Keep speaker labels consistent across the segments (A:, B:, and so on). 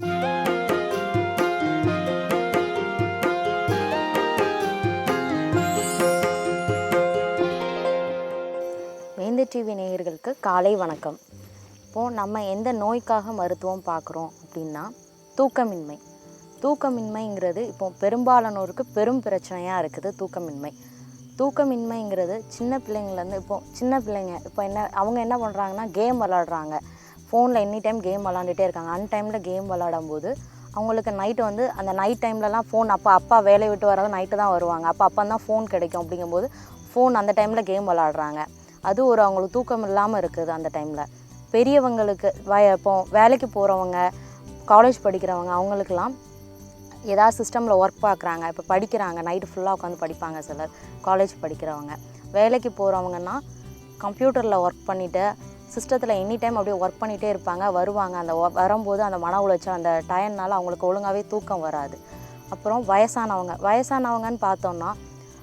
A: வேந்த TV நேயர்களுக்கு காலை வணக்கம். இப்போது நம்ம எந்த நோய்க்காக மருத்துவம் பார்க்குறோம் அப்படின்னா தூக்கமின்மை. தூக்கமின்மைங்கிறது இப்போ பெரும்பாலானோருக்கு பெரும் பிரச்சனையாக இருக்குது தூக்கமின்மை. தூக்கமின்மைங்கிறது சின்ன பிள்ளைங்கள்லேருந்து இப்போ சின்ன பிள்ளைங்க இப்போ என்ன அவங்க என்ன பண்ணுறாங்கன்னா கேம் விளாடுறாங்க ஃபோனில் எனி டைம் கேம் விளாண்டுட்டே இருக்காங்க. அன் டைமில் கேம் விளாடும் போது அவங்களுக்கு நைட்டு வந்து அந்த நைட் டைம்லலாம் ஃபோன் அப்பா அப்பா வேலையை விட்டு வர்றது நைட்டு தான் வருவாங்க. அப்போ அப்போ தான் ஃபோன் கிடைக்கும் அப்படிங்கும்போது ஃபோன் அந்த டைமில் கேம் விளாடுறாங்க அது ஒரு அவங்களுக்கு தூக்கம் இல்லாமல் இருக்குது அந்த டைமில் பெரியவங்களுக்கு வய இப்போ வேலைக்கு போகிறவங்க காலேஜ் படிக்கிறவங்க அவங்களுக்கெல்லாம் ஏதாவது சிஸ்டமில் ஒர்க் பார்க்குறாங்க இப்போ படிக்கிறாங்க. நைட்டு ஃபுல்லாக உட்காந்து படிப்பாங்க சிலர். காலேஜ் படிக்கிறவங்க. வேலைக்கு போகிறவங்கன்னா கம்ப்யூட்டரில் ஒர்க் பண்ணிவிட்டு சிஸ்டத்தில் எனி டைம் அப்படியே ஒர்க் பண்ணிகிட்டே இருப்பாங்க வருவாங்க. அந்த வரும்போது அந்த மன உளைச்சல் அந்த டயன்னால் அவங்களுக்கு ஒழுங்காகவே தூக்கம் வராது. அப்புறம் வயசானவங்க வயசானவங்கன்னு பார்த்தோம்னா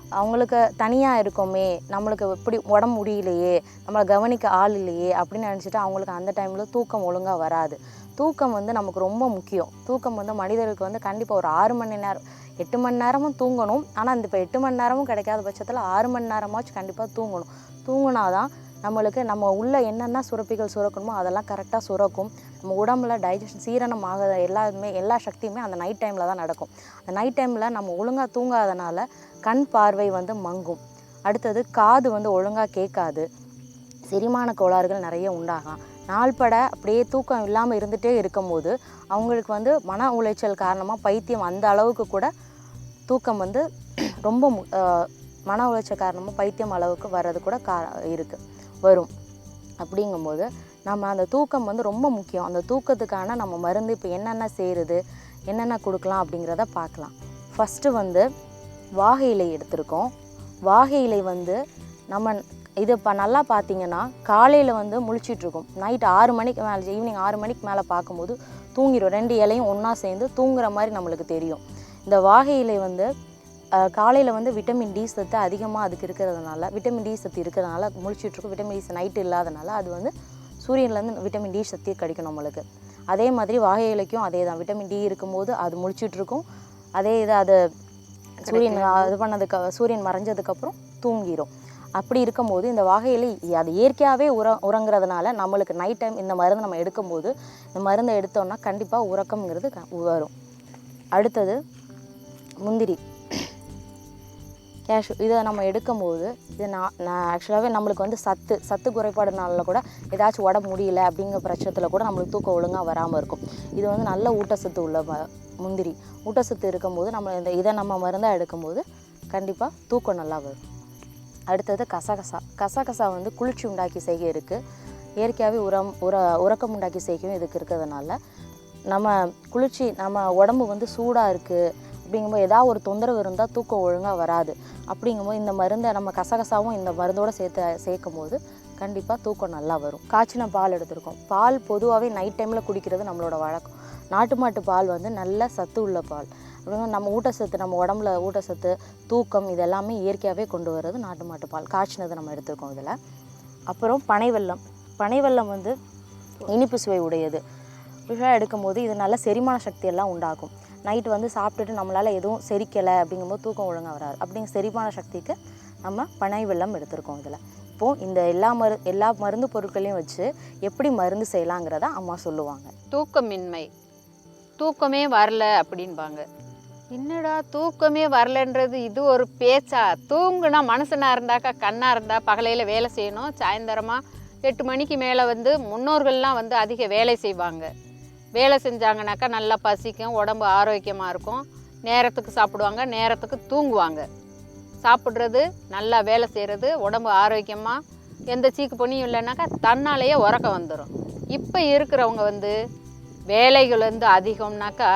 A: அவங்களுக்கு தனியாக இருக்கோமே நம்மளுக்கு இப்படி உடம்பு முடியலையே நம்மளை கவனிக்க ஆள் இல்லையே அப்படின்னு நினச்சிட்டு அவங்களுக்கு அந்த டைமில் தூக்கம் ஒழுங்காக வராது. தூக்கம் வந்து நமக்கு ரொம்ப முக்கியம். தூக்கம் வந்து மனிதர்களுக்கு வந்து கண்டிப்பாக ஒரு ஆறு மணி நேரம் எட்டு மணி நேரமும் தூங்கணும். ஆனால் இந்த இப்போ எட்டு மணி நேரமும் கிடைக்காத பட்சத்தில் ஆறு மணி நேரமாச்சும் கண்டிப்பாக தூங்கணும். தூங்கினாதான் நம்மளுக்கு நம்ம உள்ள என்னென்ன சுரப்பிகள் சுரக்கணுமோ அதெல்லாம் கரெக்டாக சுரக்கும். நம்ம உடம்புல டைஜஷன் சீரணம் ஆகாத எல்லாருமே எல்லா சக்தியுமே அந்த நைட் டைமில் தான் நடக்கும். அந்த நைட் டைமில் நம்ம ஒழுங்காக தூங்காதனால கண் பார்வை வந்து மங்கும். அடுத்தது காது வந்து ஒழுங்காக கேட்காது. செரிமான கோளாறுகள் நிறைய உண்டாகலாம். நாள்பட அப்படியே தூக்கம் இல்லாமல் இருந்துகிட்டே இருக்கும்போது அவங்களுக்கு வந்து மன உளைச்சல் காரணமாக பைத்தியம் அந்த அளவுக்கு கூட தூக்கம் வந்து ரொம்ப மு- மன உளைச்சல் காரணமாக பைத்தியம் அளவுக்கு வர்றது கூட கா இருக்குது வரும். அப்படிங்கும்போது நம்ம அந்த தூக்கம் வந்து ரொம்ப முக்கியம். அந்த தூக்கத்துக்கான நம்ம மருந்து இப்போ என்னென்ன செய்கிறது என்னென்ன கொடுக்கலாம் அப்படிங்கிறத பார்க்கலாம். ஃபஸ்ட்டு வந்து வாகை இலை எடுத்திருக்கோம். வாகை இலை வந்து நம்ம இது இப்போ நல்லா பார்த்தீங்கன்னா காலையில் வந்து முழிச்சிட்ருக்கோம். நைட் ஆறு மணிக்கு மேலே ஈவினிங் ஆறு மணிக்கு மேலே பார்க்கும்போது தூங்கிடும் ரெண்டு இலையும் ஒன்றா சேர்ந்து தூங்குற மாதிரி நம்மளுக்கு தெரியும். இந்த வாகை இலை வந்து காலையில் வந்து விட்டமின் டி சத்து அதிகமாக அதுக்கு இருக்கிறதுனால விட்டமின் டி சத்து இருக்கிறதுனால முழிச்சிட்ருக்கும் விட்டமின் டி நைட்டு இல்லாதனால அது வந்து சூரியன்லேருந்து விட்டமின் டி சக்தி கிடைக்கும் நம்மளுக்கு. அதே மாதிரி வாகை இலைக்கும் அதே தான். விட்டமின் டி இருக்கும்போது அது முழிச்சிட்டு இருக்கும் அதே இது அது சூரியன் இது பண்ணதுக்கு சூரியன் மறைஞ்சதுக்கப்புறம் தூங்கிடும் அப்படி இருக்கும்போது இந்த வகையில் அது இயற்கையாகவே உர உறங்குறதுனால நம்மளுக்கு நைட் டைம் இந்த மருந்து நம்ம எடுக்கும்போது இந்த மருந்தை எடுத்தோம்னா கண்டிப்பாக உறக்கம்ங்கிறது க- வரும். அடுத்தது முந்திரி. கேஷ் இதை நம்ம எடுக்கும்போது இது நான் நான் ஆக்சுவலாகவே நம்மளுக்கு வந்து சத்து சத்து குறைபாடுனால கூட ஏதாச்சும் உடம்பு முடியல அப்படிங்கிற பிரச்சனத்தில் கூட நம்மளுக்கு தூக்கம் ஒழுங்காக வராமல் இருக்கும். இது வந்து நல்ல ஊட்டச்சத்து உள்ள ம- முந்திரி. ஊட்டச்சத்து இருக்கும்போது நம்ம இந்த இதை நம்ம மருந்தாக எடுக்கும்போது கண்டிப்பாக தூக்கம் நல்லா வரும். அடுத்தது கசகசா. கசகசா வந்து குளிர்ச்சி உண்டாக்கி செய்கை இருக்குது இயற்கையாகவே உரம் உர உறக்கம் உண்டாக்கி செய்கையும் இதுக்கு இருக்கிறதுனால நம்ம குளிர்ச்சி நம்ம உடம்பு வந்து சூடாக இருக்குது அப்படிங்கும்போது ஏதாவது ஒரு தொந்தரவு இருந்தால் தூக்கம் ஒழுங்காக வராது. அப்படிங்கும்போது இந்த மருந்தை நம்ம கசகசாவும் இந்த மருந்தோடு சேர்த்து சேர்க்கும் போது கண்டிப்பாக தூக்கம் நல்லா வரும். காய்ச்சின பால் எடுத்திருக்கோம். பால் பொதுவாகவே நைட் டைமில் குடிக்கிறது நம்மளோட வழக்கம். நாட்டு மாட்டு பால் வந்து நல்ல சத்து உள்ள பால். அப்படிங்க நம்ம ஊட்டச்சத்து நம்ம உடம்புல ஊட்டச்சத்து தூக்கம் இது எல்லாமே இயற்கையாகவே கொண்டு வர்றது நாட்டு மாட்டு பால். காய்ச்சினது நம்ம எடுத்துருக்கோம் இதில். அப்புறம் பனை வெல்லம் பனை வெல்லம் வந்து இனிப்பு சுவை உடையது. விஷயம் எடுக்கும்போது இது நல்ல செரிமான சக்தி எல்லாம் நைட்டு வந்து சாப்பிட்டுட்டு நம்மளால் எதுவும் செரிக்கலை அப்படிங்கும்போது தூக்கம் ஒழுங்காக வராது. அப்படிங்க செரிமான சக்திக்கு நம்ம பனை வெள்ளம் எடுத்திருக்கோம் இதில். இப்போது இந்த எல்லா மரு எல்லா மருந்து பொருட்களையும் வச்சு எப்படி மருந்து செய்யலாங்கிறத அம்மா சொல்லுவாங்க.
B: தூக்கமின்மை. தூக்கமே வரல அப்படின்பாங்க. என்னடா தூக்கமே வரலன்றது இது ஒரு பேச்சா? தூங்குனா மனசனாக இருந்தாக்கா கண்ணாக இருந்தால் பகலையில் வேலை செய்யணும். சாயந்தரமாக எட்டு மணிக்கு மேலே வந்து முன்னோர்கள்லாம் வந்து அதிக வேலை செய்வாங்க. வேலை செஞ்சாங்கனாக்கா நல்லா பசிக்கும் உடம்பு ஆரோக்கியமாக இருக்கும். நேரத்துக்கு சாப்பிடுவாங்க நேரத்துக்கு தூங்குவாங்க. சாப்பிட்றது நல்லா வேலை செய்கிறது உடம்பு ஆரோக்கியமாக எந்த சீக்கு பொண்ணியும் இல்லைனாக்கா தன்னாலேயே உறக்கம் வந்துடும் இப்போ இருக்கிறவங்க வந்து வேலைகள் வந்து அதிகம்னாக்கா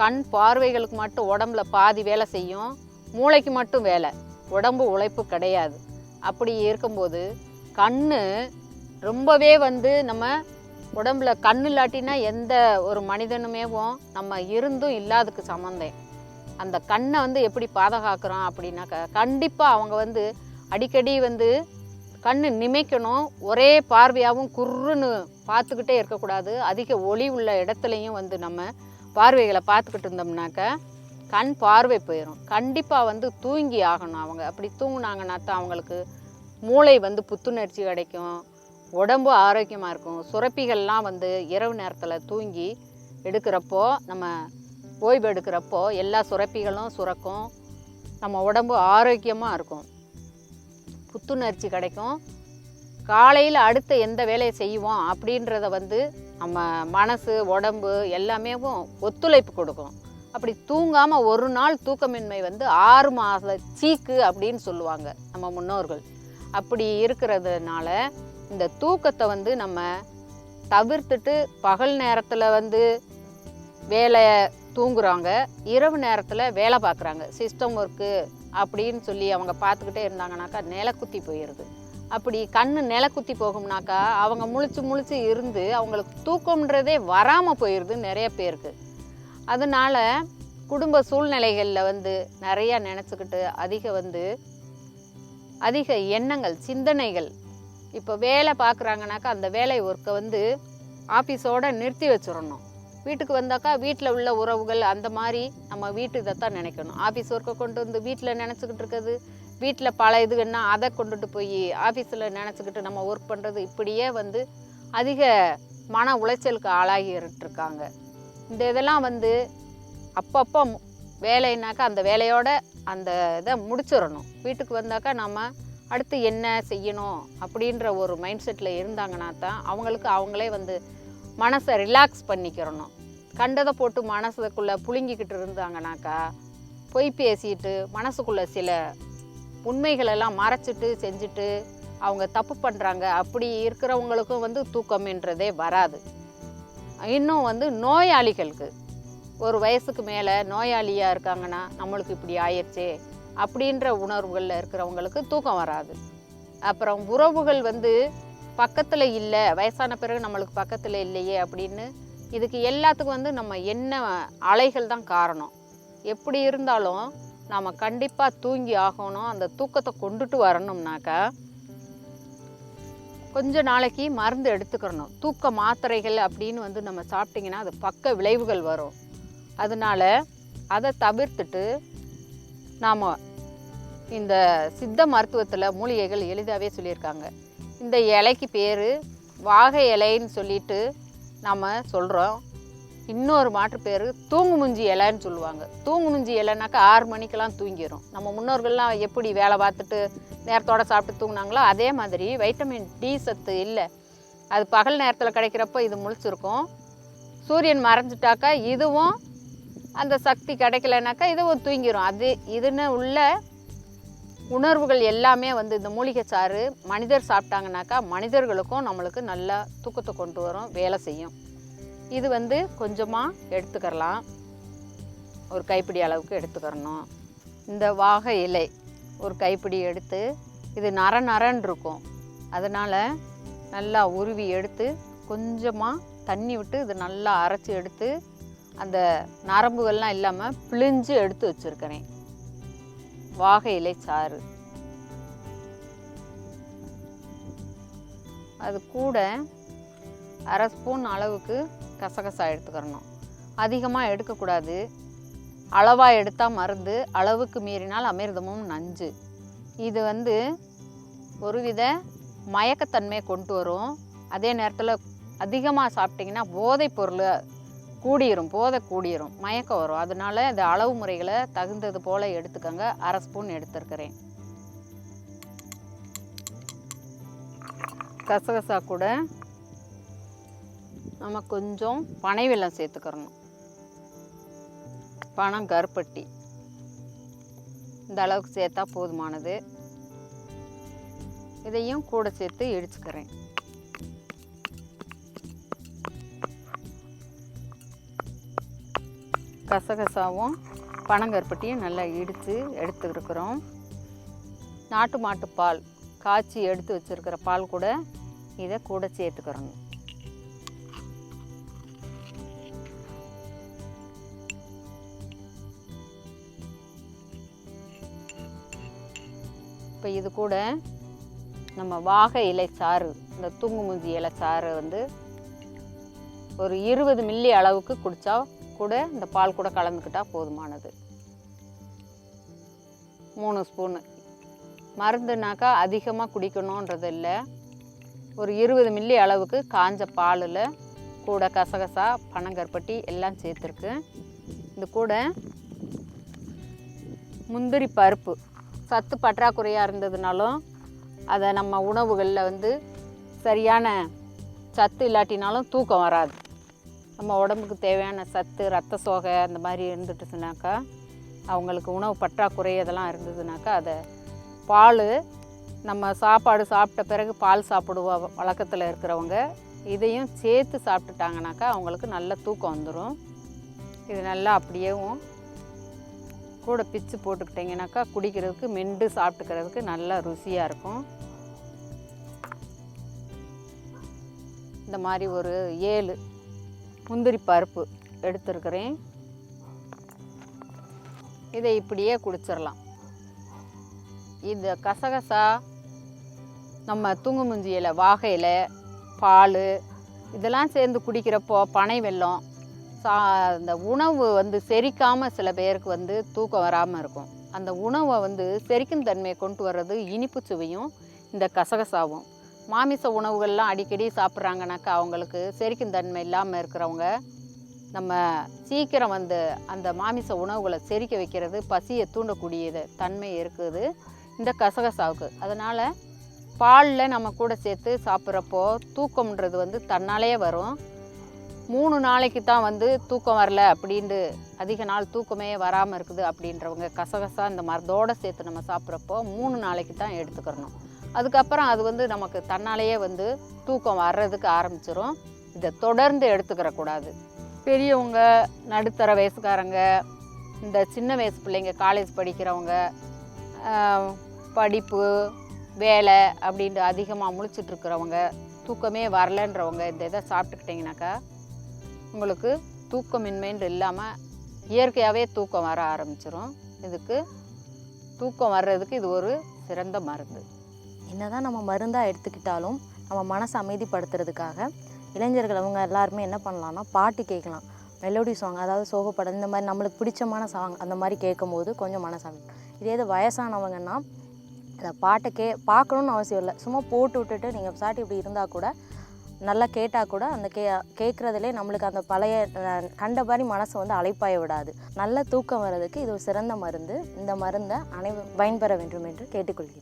B: கண் பார்வைகளுக்கு மட்டும் உடம்புல பாதி வேலை செய்யும் மூளைக்கு மட்டும் வேலை. உடம்பு உழைப்பு கிடையாது. அப்படி இருக்கும்போது கண் ரொம்பவே வந்து நம்ம உடம்புல கண் இல்லாட்டினா எந்த ஒரு மனிதனுமேவும் நம்ம இருந்தும் இல்லாததுக்கு சம்மந்தம். அந்த கண்ணை வந்து எப்படி பாதுகாக்கிறோம் அப்படின்னாக்கா கண்டிப்பாக அவங்க வந்து அடிக்கடி வந்து கண் நிமைக்கணும். ஒரே பார்வையாகவும் குர்ருன்னு பார்த்துக்கிட்டே இருக்கக்கூடாது. அதிக ஒளி உள்ள இடத்துலையும் வந்து நம்ம பார்வைகளை பார்த்துக்கிட்டு இருந்தோம்னாக்க கண் பார்வை போயிடும் கண்டிப்பாக வந்து தூங்கி ஆகணும் அவங்க. அப்படி தூங்கினாங்கன்னா தான் அவங்களுக்கு மூளை வந்து புத்துணர்ச்சி கிடைக்கும் உடம்பு ஆரோக்கியமாக இருக்கும். சுரப்பிகள்லாம் வந்து இரவு நேரத்தில் தூங்கி எடுக்கிறப்போ நம்ம ஓய்வு எடுக்கிறப்போ எல்லா சுரப்பிகளும் சுரக்கும். நம்ம உடம்பு ஆரோக்கியமாக இருக்கும். புத்துணர்ச்சி கிடைக்கும். காலையில் அடுத்த எந்த வேலையை செய்வோம் அப்படின்றத வந்து நம்ம மனசு உடம்பு எல்லாமே ஒத்துழைப்பு கொடுக்கும். அப்படி தூங்காமல் ஒரு நாள் தூக்கமின்மை வந்து ஆறு மாத சீக்கு அப்படின்னு சொல்லுவாங்க நம்ம முன்னோர்கள். அப்படி இருக்கிறதுனால இந்த தூக்கத்தை வந்து நம்ம தவிர்த்துட்டு பகல் நேரத்தில் வந்து வேலை தூங்குறாங்க இரவு நேரத்தில் வேலை பார்க்குறாங்க சிஸ்டம் ஒர்க்கு அப்படின்னு சொல்லி அவங்க பார்த்துக்கிட்டே இருந்தாங்கனாக்கா நிலக்குத்தி போயிடுது அப்படி கண்ணு நிலக்குத்தி போகும்னாக்கா அவங்க முழிச்சு முழிச்சு இருந்து அவங்களுக்கு தூக்கம்ன்றதே வராமல் போயிடுது நிறைய பேருக்கு. அதனால குடும்ப சூழ்நிலைகளில் வந்து நிறையா நினச்சிக்கிட்டு அதிக வந்து அதிக எண்ணங்கள் சிந்தனைகள் இப்போ வேலை பார்க்குறாங்கனாக்கா அந்த வேலை ஒர்க்கை வந்து ஆஃபீஸோடு நிறுத்தி வச்சிடணும். வீட்டுக்கு வந்தாக்கா வீட்டில் உள்ள உறவுகள் அந்த மாதிரி நம்ம வீட்டு இதைத்தான் நினைக்கணும். ஆஃபீஸ் ஒர்க்கை கொண்டு வந்து வீட்டில் நினச்சிக்கிட்டு இருக்கிறது வீட்டில் பல இது வேணா அதை கொண்டுட்டு போய் ஆஃபீஸில் நினச்சிக்கிட்டு நம்ம ஒர்க் பண்ணுறது இப்படியே வந்து அதிக மன உளைச்சலுக்கு ஆளாகிட்டு இருக்காங்க. இந்த இதெல்லாம் வந்து அப்பப்போ வேலைனாக்கா அந்த வேலையோட அந்த இதை முடிச்சிடணும். வீட்டுக்கு வந்தாக்கா நம்ம அடுத்து என்ன செய்யணும் அப்படின்ற ஒரு மைண்ட் செட்டில் இருந்தாங்கன்னா தான் அவங்களுக்கு அவங்களே வந்து மனசை ரிலாக்ஸ் பண்ணிக்கிறணும். கண்டதை போட்டு மனசுக்குள்ளே புழுங்கிக்கிட்டு இருந்தாங்கனாக்கா பொய் பேசிட்டு மனசுக்குள்ளே சில உண்மைகளெல்லாம் மறைச்சிட்டு செஞ்சுட்டு அவங்க தப்பு பண்ணுறாங்க அப்படி இருக்கிறவங்களுக்கும் வந்து தூக்கம்ன்றதே வராது. இன்னும் வந்து நோயாளிகளுக்கு ஒரு வயசுக்கு மேலே நோயாளியாக இருக்காங்கன்னா நம்மளுக்கு இப்படி ஆயிடுச்சே அப்படின்ற உணர்வுகளில் இருக்கிறவங்களுக்கு தூக்கம் வராது. அப்புறம் உறவுகள் வந்து பக்கத்தில் இல்லை வயசான பிறகு நம்மளுக்கு பக்கத்தில் இல்லையே அப்படின்னு இதுக்கு எல்லாத்துக்கும் வந்து நம்ம என்ன அலைகள் தான் காரணம். எப்படி இருந்தாலும் நாம் கண்டிப்பாக தூங்கி ஆகணும் அந்த தூக்கத்தை கொண்டுட்டு வரணும்னாக்கா கொஞ்ச நாளைக்கு மருந்து எடுத்துக்கிறணும். தூக்க மாத்திரைகள் அப்படின்னு வந்து நம்ம சாப்பிட்டிங்கன்னா அது பக்க விளைவுகள் வரும். அதனால அதை தவிர்த்துட்டு நாம் இந்த சித்த மருத்துவத்தில் மூலிகைகள் எளிதாகவே சொல்லியிருக்காங்க. இந்த இலைக்கு பேர் வாகை இலைன்னு சொல்லிட்டு நாம் சொல்கிறோம் இன்னொரு மாற்று பேர் தூங்குமுஞ்சி இலைன்னு சொல்லுவாங்க. தூங்குமுஞ்சி இலைனாக்கா ஆறு மணிக்கெல்லாம் தூங்கிடும் நம்ம முன்னோர்கள்லாம் எப்படி வேலை பார்த்துட்டு நேரத்தோட சாப்பிட்டு தூங்கினாங்களோ அதே மாதிரி வைட்டமின் டி சத்து இல்லை. அது பகல் நேரத்தில் கிடைக்கிறப்போ இது முழிச்சிருக்கும். சூரியன் மறைஞ்சிட்டாக்கா இதுவும் அந்த சக்தி கிடைக்கலனாக்கா இதுவும் தூங்கிடும் அது இதுன்னு உள்ள உணர்வுகள் எல்லாமே வந்து இந்த மூலிகை சாறு மனிதர் சாப்பிட்டாங்கனாக்கா மனிதர்களுக்கும் நம்மளுக்கு நல்லா தூக்கத்தை கொண்டு வரும் வேலை செய்யும். இது வந்து கொஞ்சமாக எடுத்துக்கிறலாம். ஒரு கைப்பிடி அளவுக்கு எடுத்துக்கிறணும். இந்த வாகை இலை ஒரு கைப்பிடி எடுத்து இது நர நரன் இருக்கும். அதனால் நல்லா உருவி எடுத்து கொஞ்சமாக தண்ணி விட்டு இது நல்லா அரைச்சி எடுத்து அந்த நரம்புகள்லாம் இல்லாமல் பிழிஞ்சு எடுத்து வச்சுருக்கிறேன். வாகை இலை சாறு. அது கூட அரை ஸ்பூன் அளவுக்கு கசகசா எடுத்துக்கிறணும். அதிகமாக எடுக்கக்கூடாது. அளவாக எடுத்தால் மருந்து அளவுக்கு மீறினால் அமிர்தமும் நஞ்சு. இது வந்து ஒருவித மயக்கத்தன்மையை கொண்டு வரும். அதே நேரத்தில் அதிகமாக சாப்பிட்டிங்கன்னா போதைப் பொருள் கூடிரும் போதை கூடிரும் மயக்கம் வரும். அதனால இந்த அளவு முறைகளை தகுந்தது போல் எடுத்துக்கோங்க. அரை ஸ்பூன் எடுத்துருக்கிறேன். கசகசா கூட நம்ம கொஞ்சம் பனை வெள்ளம் சேர்த்துக்கிறணும். பணம் கருப்பட்டி. இந்த அளவுக்கு சேர்த்தா போதுமானது. இதையும் கூட சேர்த்து இடிச்சுக்கிறேன். கசகசாவும் பனங்கருப்பட்டியும் நல்லா இடித்து எடுத்துருக்குறோம். நாட்டு மாட்டு பால் காய்ச்சி எடுத்து வச்சிருக்கிற பால் கூட இதை கூட சேர்த்துக்கிறோங்க. இப்போ இது கூட நம்ம வாகை இலை சாறு இந்த தூங்குமூஞ்சி இலை சாறு வந்து ஒரு இருபது மில்லி அளவுக்கு குடித்தா கூட இந்த பால் கூட கலந்துக்கிட்டால் போதுமானது. மூணு ஸ்பூனு மருந்துனாக்கா அதிகமாக குடிக்கணுன்றது இல்லை ஒரு இருபது மில்லி அளவுக்கு காஞ்ச பாலில் கூட கசகசா பனங்கற்பட்டி எல்லாம் சேர்த்துருக்கு. இது கூட முந்திரி பருப்பு. சத்து பற்றாக்குறையாக இருந்ததுனாலும் அதை நம்ம உணவுகளில் வந்து சரியான சத்து இல்லாட்டினாலும் தூக்கம் வராது. நம்ம உடம்புக்கு தேவையான சத்து ரத்த சோகை அந்த மாதிரி இருந்துட்டுச்சுனாக்கா அவங்களுக்கு உணவு பற்றாக்குறை இதெல்லாம் இருந்ததுனாக்கா அதை பால் நம்ம சாப்பாடு சாப்பிட்ட பிறகு பால் சாப்பிடுவோம் வழக்கத்தில் இருக்கிறவங்க இதையும் சேர்த்து சாப்பிட்டுட்டாங்கனாக்கா அவங்களுக்கு நல்ல தூக்கம் வந்துடும் இது நல்லா அப்படியேவும் கூட பிச்சு போட்டுக்கிட்டிங்கனாக்கா குடிக்கிறதுக்கு மெண்டு சாப்பிட்டுக்கிறதுக்கு நல்லா ருசியாக இருக்கும். இந்த மாதிரி ஒரு ஏழு முந்திரி பருப்பு எடுத்துருக்கிறேன். இதை இப்படியே குடிச்சிடலாம் இந்த கசகசா நம்ம தூங்குமுஞ்சி இலை வாகை இலை பால் இதெல்லாம் சேர்ந்து குடிக்கிறப்போ பனை வெள்ளம் சா அந்த உணவு வந்து செரிக்காமல் சில பேருக்கு வந்து தூக்கம் வராமல் இருக்கும். அந்த உணவை வந்து செரிக்கும் தன்மையை கொண்டு வர்றது இனிப்பு சுவையும் இந்த கசகசாவும். மாமிச உணவுகள்லாம் அடிக்கடி சாப்பிட்றாங்கனாக்கா அவங்களுக்கு செரிக்கும் தன்மை இல்லாமல் இருக்கிறவங்க நம்ம சீக்கிரம் வந்து அந்த மாமிச உணவுகளை செரிக்க வைக்கிறது பசியை தூண்டக்கூடியது தன்மை இருக்குது. இந்த கசகசாவுக்கு. அதனால் பாலில் நம்ம கூட சேர்த்து சாப்பிட்றப்போ தூக்கம்ன்றது வந்து தன்னாலேயே வரும். மூணு நாளைக்கு தான் வந்து தூக்கம் வரல அப்படின்ட்டு அதிக நாள் தூக்கமே வராமல் இருக்குது அப்படின்றவங்க கசகசா இந்த மருந்தோடு சேர்த்து நம்ம சாப்பிட்றப்போ மூணு நாளைக்கு தான் எடுத்துக்கிறணும். அதுக்கப்புறம் அது வந்து நமக்கு தன்னாலேயே வந்து தூக்கம் வர்றதுக்கு ஆரம்பிச்சிடும் இதை தொடர்ந்து எடுத்துக்கிற கூடாது. பெரியவங்க நடுத்தர வயசுக்காரங்க இந்த சின்ன வயசு பிள்ளைங்க காலேஜ் படிக்கிறவங்க படிப்பு வேலை அப்படின்ட்டு அதிகமாக முழிச்சிட்டு இருக்கிறவங்க தூக்கமே வரலன்றவங்க இந்த இதை சாப்பிட்டுக்கிட்டிங்கனாக்கா உங்களுக்கு தூக்கமின்மைன்னு இல்லாமல் இயற்கையாகவே தூக்கம் வர ஆரம்பிச்சிடும் இதுக்கு தூக்கம் வர்றதுக்கு இது ஒரு சிறந்த மருந்து.
A: என்னதான் நம்ம மருந்தாக எடுத்துக்கிட்டாலும் நம்ம மனசை அமைதிப்படுத்துறதுக்காக இளைஞர்கள் அவங்க எல்லாருமே என்ன பண்ணலாம்னா பாட்டு கேட்கலாம். மெலோடி சாங் அதாவது சோகப்படம் இந்த மாதிரி நம்மளுக்கு பிடிச்சமான சாங் அந்த மாதிரி கேட்கும்போது கொஞ்சம் மனசு இதே இது வயசானவங்கன்னா அந்த பாட்டை கே பார்க்கணுன்னு அவசியம் இல்லை. சும்மா போட்டு விட்டுட்டு நீங்கள் சாட்டி இப்படி இருந்தால் கூட நல்லா கேட்டால் கூட அந்த கே கேட்குறதுலே நம்மளுக்கு அந்த பழைய கண்ட மாதிரி மனசை வந்து அழைப்பாய விடாது. நல்ல தூக்கம் வர்றதுக்கு இது ஒரு சிறந்த மருந்து. இந்த மருந்தை அனைவரும் பயன்பெற வேண்டும் என்று கேட்டுக்கொள்கிறேன்.